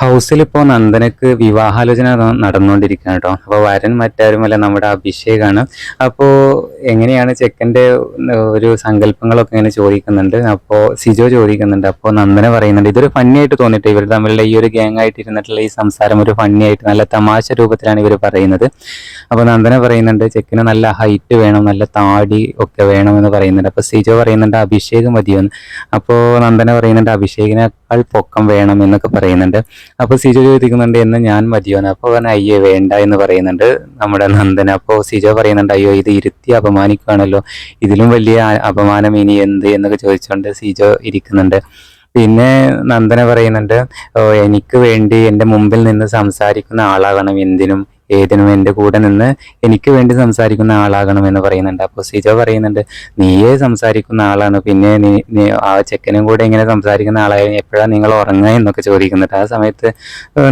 ഹൗസിൽ ഇപ്പോൾ നന്ദനക്ക് വിവാഹാലോചന നടന്നുകൊണ്ടിരിക്കുകയാണ് കേട്ടോ അപ്പോൾ വരൻ മറ്റാരുമല്ല നമ്മുടെ അഭിഷേകാണ്. അപ്പോൾ എങ്ങനെയാണ് ചെക്കന്റെ ഒരു സങ്കല്പങ്ങളൊക്കെ ഇങ്ങനെ ചോദിക്കുന്നുണ്ട്. അപ്പോൾ സിജോ ചോദിക്കുന്നുണ്ട്. അപ്പോൾ നന്ദന പറയുന്നുണ്ട് ഇതൊരു ഫണ്ണി ആയിട്ട് തോന്നിയിട്ട് ഇവർ തമ്മിലുള്ള ഈ ഒരു ഗ്യാങ് ആയിട്ട് ഇരുന്നിട്ടുള്ള ഈ സംസാരം ഒരു ഫണ്ണി ആയിട്ട് നല്ല തമാശ രൂപത്തിലാണ് ഇവർ പറയുന്നത്. അപ്പോൾ നന്ദന പറയുന്നുണ്ട് ചെക്കിന് നല്ല ഹൈറ്റ് വേണം നല്ല താടി ഒക്കെ വേണം എന്ന് പറയുന്നുണ്ട്. അപ്പോൾ സിജോ പറയുന്നുണ്ട് അഭിഷേക് മതിയെന്ന്. അപ്പോൾ നന്ദന പറയുന്നുണ്ട് അഭിഷേകിനേക്കാൾ പൊക്കം വേണം എന്നൊക്കെ പറയുന്നുണ്ട്. അപ്പോൾ സിജോ ചോദിക്കുന്നുണ്ട് എന്ന് ഞാൻ മതിയോന്ന്? അപ്പോൾ പറഞ്ഞ അയ്യോ വേണ്ട എന്ന് പറയുന്നുണ്ട് നമ്മുടെ നന്ദന അപ്പോൾ സിജോ പറയുന്നുണ്ട് അയ്യോ ഇത് ഇരുത്തി അപമാനിക്കുകയാണല്ലോ ഇതിലും വലിയ അപമാനം ഇനി എന്ത്? എന്നൊക്കെ ചോദിച്ചുകൊണ്ട് സിജോ ഇരിക്കുന്നുണ്ട്. പിന്നെ നന്ദന പറയുന്നുണ്ട് "ഓ, എനിക്ക് വേണ്ടി എന്റെ മുമ്പിൽ നിന്ന് സംസാരിക്കുന്ന ആളാകണം എന്തിനും. ഏതിനും എന്റെ കൂടെ നിന്ന് എനിക്ക് വേണ്ടി സംസാരിക്കുന്ന ആളാകണം എന്ന് പറയുന്നുണ്ട്. അപ്പോൾ സിജോ പറയുന്നുണ്ട് നീയേ സംസാരിക്കുന്ന ആളാണ്. പിന്നെ നീ ആ ചെക്കനും കൂടെ ഇങ്ങനെ സംസാരിക്കുന്ന ആളായി എപ്പോഴാണ് നിങ്ങൾ ഉറങ്ങുക എന്നൊക്കെ ചോദിക്കുന്നുണ്ട്. ആ സമയത്ത്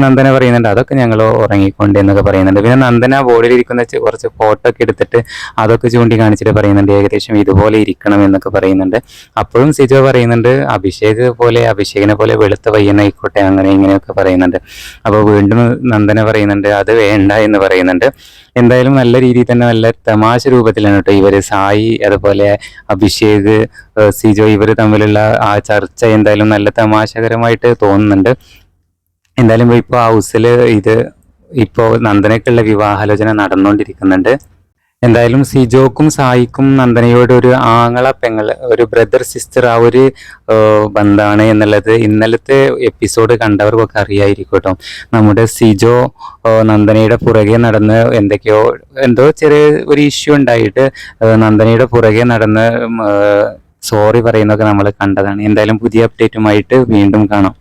നന്ദന പറയുന്നുണ്ട് അതൊക്കെ ഞങ്ങൾ ഉറങ്ങിക്കൊണ്ട് എന്നൊക്കെ പറയുന്നുണ്ട്. പിന്നെ നന്ദന ബോർഡിലിരിക്കുന്ന കുറച്ച് ഫോട്ടോ ഒക്കെ എടുത്തിട്ട് അതൊക്കെ ചൂണ്ടി കാണിച്ചിട്ട് പറയുന്നുണ്ട് ഏകദേശം ഇതുപോലെ ഇരിക്കണം എന്നൊക്കെ പറയുന്നുണ്ട്. അപ്പോഴും സിജോ പറയുന്നുണ്ട് അഭിഷേക് പോലെ അഭിഷേകിനെ പോലെ വെളുത്ത പയ്യനായിക്കോട്ടെ അങ്ങനെ ഇങ്ങനെയൊക്കെ പറയുന്നുണ്ട്. അപ്പോൾ വീണ്ടും നന്ദന പറയുന്നുണ്ട് അത് വേണ്ട എന്ന് പറയുന്നുണ്ട്. എന്തായാലും നല്ല രീതിയിൽ തന്നെ നല്ല തമാശ രൂപത്തിലാണ് കേട്ടോ ഇവർ സായി അതുപോലെ അഭിഷേക് സിജോ ഇവർ തമ്മിലുള്ള ആ ചർച്ച എന്തായാലും നല്ല തമാശകരമായിട്ട് തോന്നുന്നുണ്ട്. എന്തായാലും ഇപ്പോൾ ഹൗസിൽ ഇത് ഇപ്പോൾ നന്ദനക്കുള്ള വിവാഹാലോചന നടന്നുകൊണ്ടിരിക്കുന്നുണ്ട് എന്തായാലും സിജോക്കും സായിക്കും നന്ദനയോട് ഒരു ആങ്ങള പെങ്ങൾ ഒരു ബ്രദർ സിസ്റ്റർ ആ ഒരു ബന്ധമാണ് എന്നുള്ളത് ഇന്നലത്തെ എപ്പിസോഡ് കണ്ടവർക്കൊക്കെ അറിയായിരിക്കും കേട്ടോ. നമ്മുടെ സിജോ നന്ദനയുടെ പുറകെ നടന്ന് എന്തൊക്കെയോ എന്തോ ചെറിയ ഒരു ഇഷ്യൂ ഉണ്ടായിട്ട് നന്ദനയുടെ പുറകെ നടന്ന് സോറി പറയുന്നൊക്കെ നമ്മൾ കണ്ടതാണ്. എന്തായാലും പുതിയ അപ്ഡേറ്റുമായിട്ട് വീണ്ടും കാണാം.